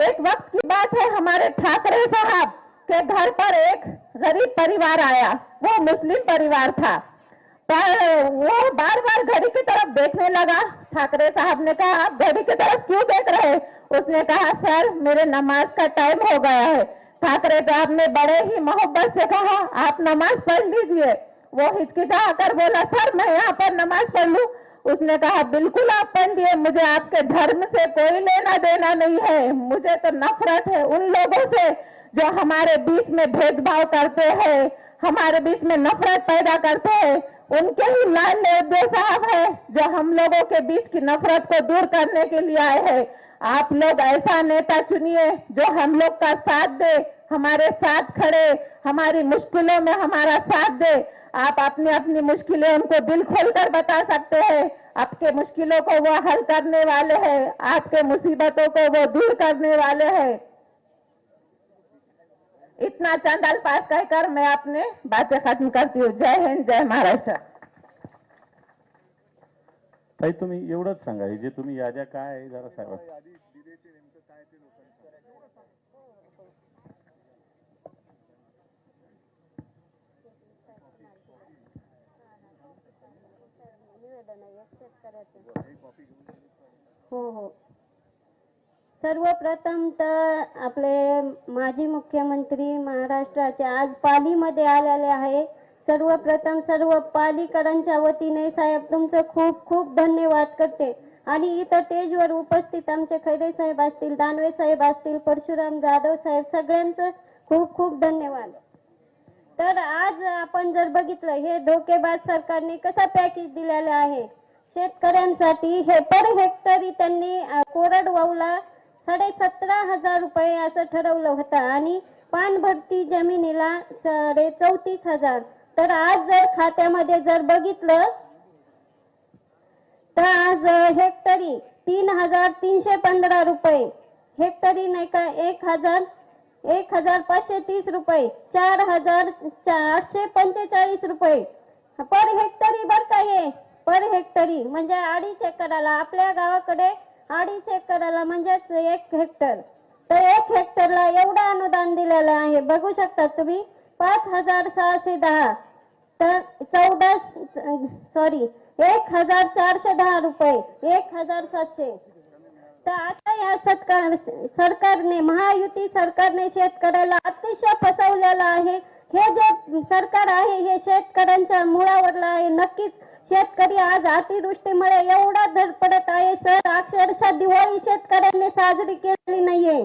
एक वक्त की बात है हमारे ठाकरे साहब के घर पर एक गरीब परिवार आया। वो मुस्लिम परिवार था। पर वो बार बार घड़ी की तरफ़ देखने लगा। ठाकरे साहब ने कहा, आप घड़ी की तरफ़ क्यों देख रहे उसने कहा, सर, मेरे नमाज़ का टाइम हो गया है। ठाकरे साहब ने बड़े ही मोहब्बत से कहा, आप नमाज़ पढ़ लीजिए। वो हिचकिचा कर बोला, सर, मैं यहाँ पर नमाज़ पढ़ लूँ। उसने कहा, बिल्कुल आप लिए मुझे आपके धर्म से कोई लेना देना नहीं है। मुझे तो नफरत है उन लोगों से जो हमारे बीच में भेदभाव करते हैं, हमारे बीच में नफरत पैदा करते हैं। उनके ही लाल लेवदेव साहब है जो हम लोगों के बीच की नफरत को दूर करने के लिए आए हैं। आप लोग ऐसा नेता चुनिए जो हम लोग का साथ दे, हमारे साथ खड़े, हमारी मुश्किलों में हमारा साथ दे आप अपनी अपनी मुश्किलें उनको दिल खोलकर बता सकते हैं। आपके मुश्किलों को वो हल करने वाले हैं। आपके मुसीबतों को वो दूर करने वाले हैं। इतना चंद अल्फाज कहकर मैं अपने बातें खत्म करती हूँ। जय हिंद, जय महाराष्ट्र। ताई तुम्ही एवढंच सांगा, हे जे तुम्ही याद्या काय हो हो. सर्वप्रथम तर आपले माजी मुख्यमंत्री महाराष्ट्राचे आज पालीमध्ये आलेले आहे. सर्वप्रथम सर्व पालीकरांच्या वतीने साहेब तुमचं खूप खूप धन्यवाद करते. आणि इथं स्टेजवर उपस्थित आमचे खैरे साहेब असतील दानवे साहेब असतील परशुराम जाधव साहेब सगळ्यांचं खूप खूप धन्यवाद. तर आज आपण जर बघितलं हे धोकेबाज सरकारने कसा पॅकेज दिलेला आहे? शेतकऱ्यांसाठी हे पर हेक्टरी त्यांनी कोरडवाऊला कोरडवाहूला साडे सतरा हजार रुपये असं ठरवलं होतं आणि पानभरती जमिनीला साडे चौतीस हजार. तर आज जर खात्यामध्ये जर बघितलं तर आज हेक्टरी तीन हजार तीनशे पंधरा रुपये. हेक्टरी नाही का एक हजार एक हजार पाचशे तीस रुपये चार हजार आठशे पंचेचाळीस रुपये. पर हेक्टरी बर का हे पर हेक्टरी. म्हणजे अडीच एकराला आपल्या गावाकडे अडीच एकराला म्हणजेच एक हेक्टर. तर एक हेक्टरला एवढं अनुदान दिलेलं आहे बघू शकता तुम्ही. पाच हजार सहाशे दहा. तर चौदा सॉरी एक हजार चारशे दहा रुपये एक हजार सातशे. तर या सरकार सरकारने महायुती सरकारने शेतकऱ्याला अतिशय फसवलेला आहे. हे जे सरकार आहे हे शेतकऱ्यांच्या मुळावरलं आहे. नक्कीच शेतकरी आज अतिवृष्टीमुळे एवढा धडपडत आहे. सर अक्षरशः दिवाळी शेतकऱ्यांनी साजरी केली नाहीये.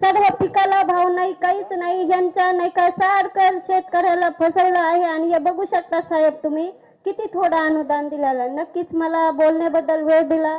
सर्व पिकाला भाव नाही काहीच नाही. यांच्या नाही का सारखं शेतकऱ्याला फसवलं आहे. आणि हे बघू शकता साहेब तुम्ही किती थोडं अनुदान दिलेलं नक्कीच मला बोलण्याबद्दल वेळ दिला.